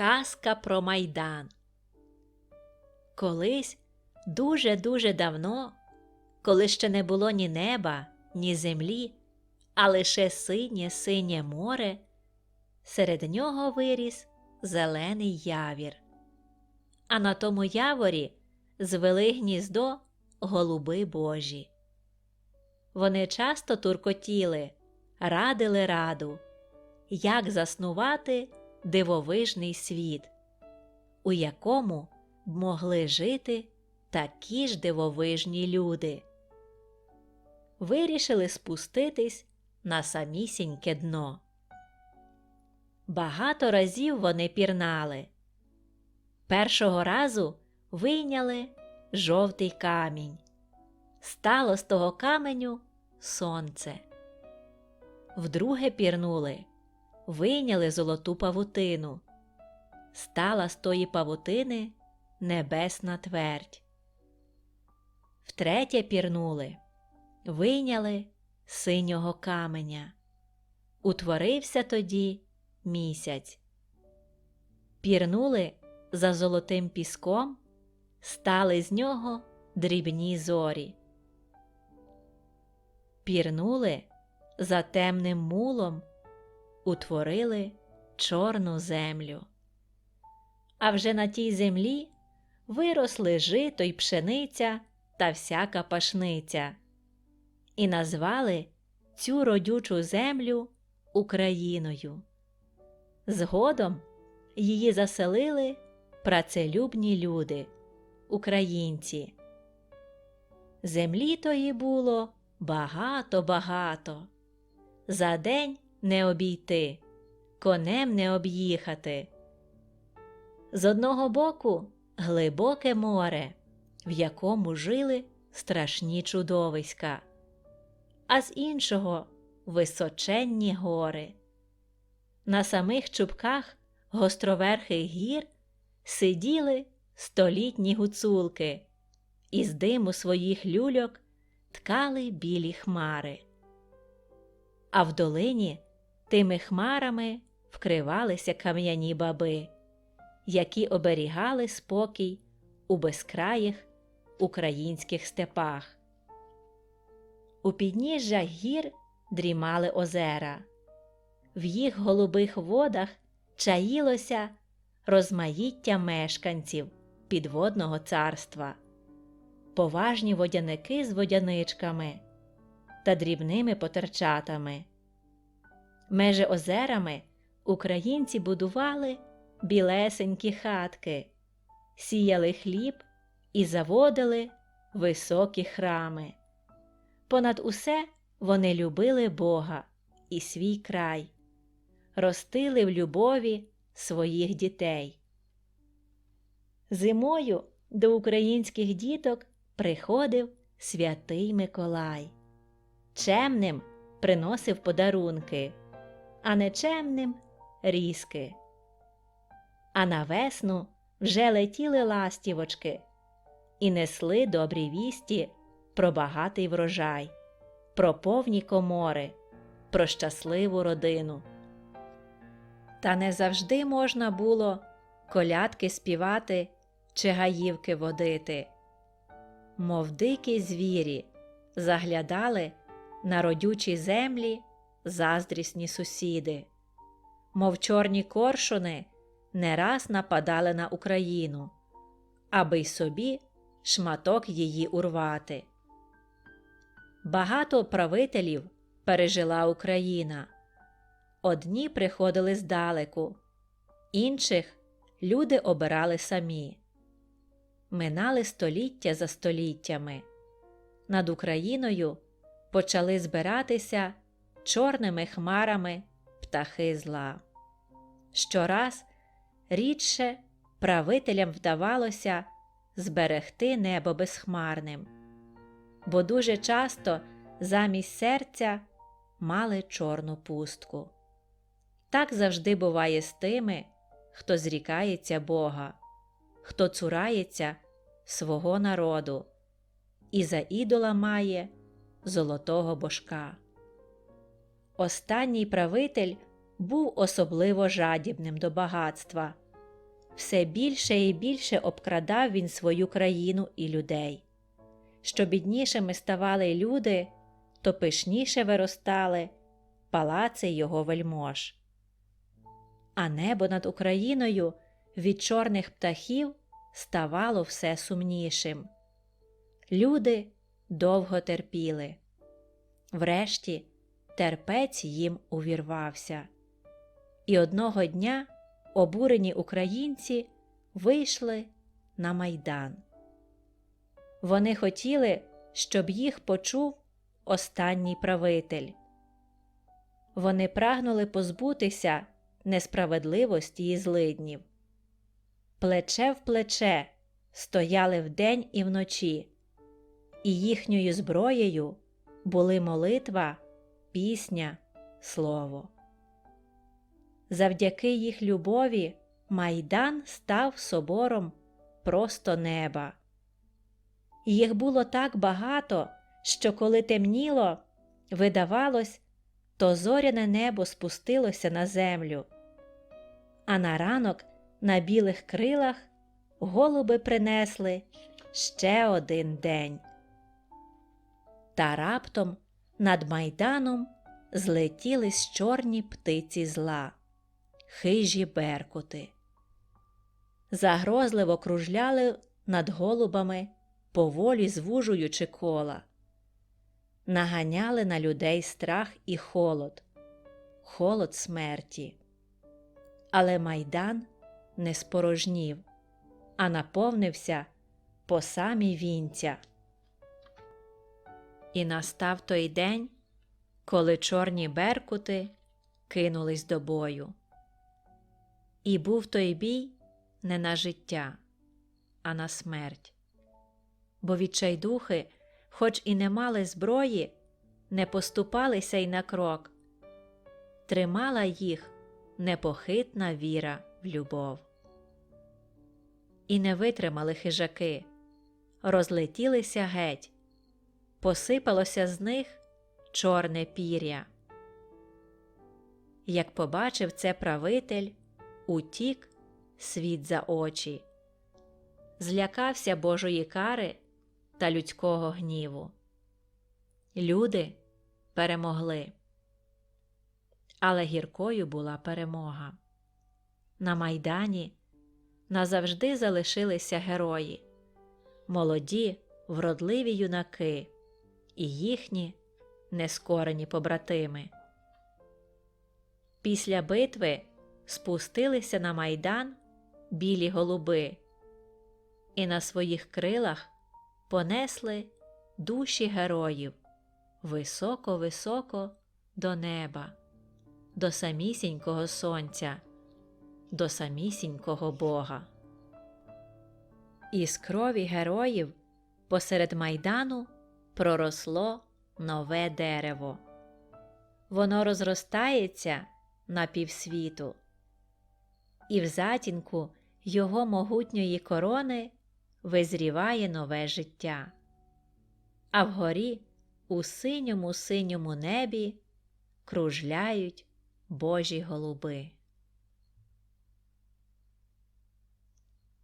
Казка про майдан. Колись дуже-дуже давно, коли ще не було ні неба, ні землі, а лише синє синє море, серед нього виріс зелений явір. А на тому яворі звели гніздо голуби божі. Вони часто туркотіли, радили раду, як заснувати дивовижний світ, у якому б могли жити такі ж дивовижні люди. Вирішили спуститись на самісіньке дно. Багато разів вони пірнали. Першого разу вийняли жовтий камінь. Стало з того каменю сонце. Вдруге пірнули, вийняли золоту павутину. Стала з тої павутини небесна твердь. Втретє пірнули, вийняли синього каменя. Утворився тоді місяць. Пірнули за золотим піском, стали з нього дрібні зорі. Пірнули за темним мулом, утворили чорну землю. А вже на тій землі виросли жито й пшениця та всяка пашниця, і назвали цю родючу землю Україною. Згодом її заселили працелюбні люди, українці. Землі тої було багато-багато. За день не обійти, конем не об'їхати. З одного боку глибоке море, в якому жили страшні чудовиська, а з іншого височенні гори. На самих чубках гостроверхих гір сиділи столітні гуцулки, і з диму своїх люльок ткали білі хмари. А в долині тими хмарами вкривалися кам'яні баби, які оберігали спокій у безкраїх українських степах. У підніжжях гір дрімали озера, в їх голубих водах чаїлося розмаїття мешканців підводного царства, поважні водяники з водяничками та дрібними потерчатами. Меже озерами українці будували білесенькі хатки, сіяли хліб і заводили високі храми. Понад усе вони любили Бога і свій край, ростили в любові своїх дітей. Зимою до українських діток приходив святий Миколай. Чемним приносив подарунки, а нечемним різки. А на весну вже летіли ластівочки і несли добрі вісті про багатий врожай, про повні комори, про щасливу родину. Та не завжди можна було колядки співати чи гаївки водити, мов дикі звірі заглядали на родючі землі заздрісні сусіди, мов чорні коршуни не раз нападали на Україну, аби й собі шматок її урвати. Багато правителів пережила Україна. Одні приходили здалеку, інших люди обирали самі. Минали століття за століттями. Над Україною почали збиратися чорними хмарами птахи зла. Щораз рідше правителям вдавалося зберегти небо безхмарним, бо дуже часто замість серця мали чорну пустку. Так завжди буває з тими, хто зрікається Бога, хто цурається свого народу і за ідола має золотого божка. Останній правитель був особливо жадібним до багатства все більше і більше обкрадав він свою країну і людей. Що біднішими ставали люди, то пишніше виростали палаци його вельмож. А небо над Україною від чорних птахів ставало все сумнішим. Люди довго терпіли. Врешті терпець їм увірвався. І одного дня обурені українці вийшли на майдан. Вони хотіли, щоб їх почув останній правитель. Вони прагнули позбутися несправедливості і злиднів. Плече в плече стояли вдень і вночі, і їхньою зброєю були молитва, пісня, слово. Завдяки їх любові майдан став собором просто неба. Їх було так багато, що коли темніло, видавалось, то зоряне небо спустилося на землю, а на ранок на білих крилах голуби принесли ще один день. Та раптом над майданом злетілись чорні птиці зла, хижі беркути. Загрозливо кружляли над голубами, поволі звужуючи кола. Наганяли на людей страх і холод, холод смерті. Але майдан не спорожнів, а наповнився по самі вінця. І настав той день, коли чорні беркути кинулись до бою. І був той бій не на життя, а на смерть. Бо відчайдухи, хоч і не мали зброї, не поступалися й на крок, тримала їх непохитна віра в любов. І не витримали хижаки, розлетілися геть, посипалося з них чорне пір'я. Як побачив це правитель, утік світ за очі, злякався Божої кари та людського гніву. Люди перемогли, але гіркою була перемога. На майдані назавжди залишилися герої, молоді, вродливі юнаки і їхні нескорені побратими. Після битви спустилися на майдан білі голуби і на своїх крилах понесли душі героїв високо-високо до неба, до самісінького сонця, до самісінького Бога. Із крові героїв посеред майдану проросло нове дерево. Воно розростається на півсвіту, і в затінку його могутньої корони визріває нове життя. А вгорі, у синьому синьому небі, кружляють Божі голуби.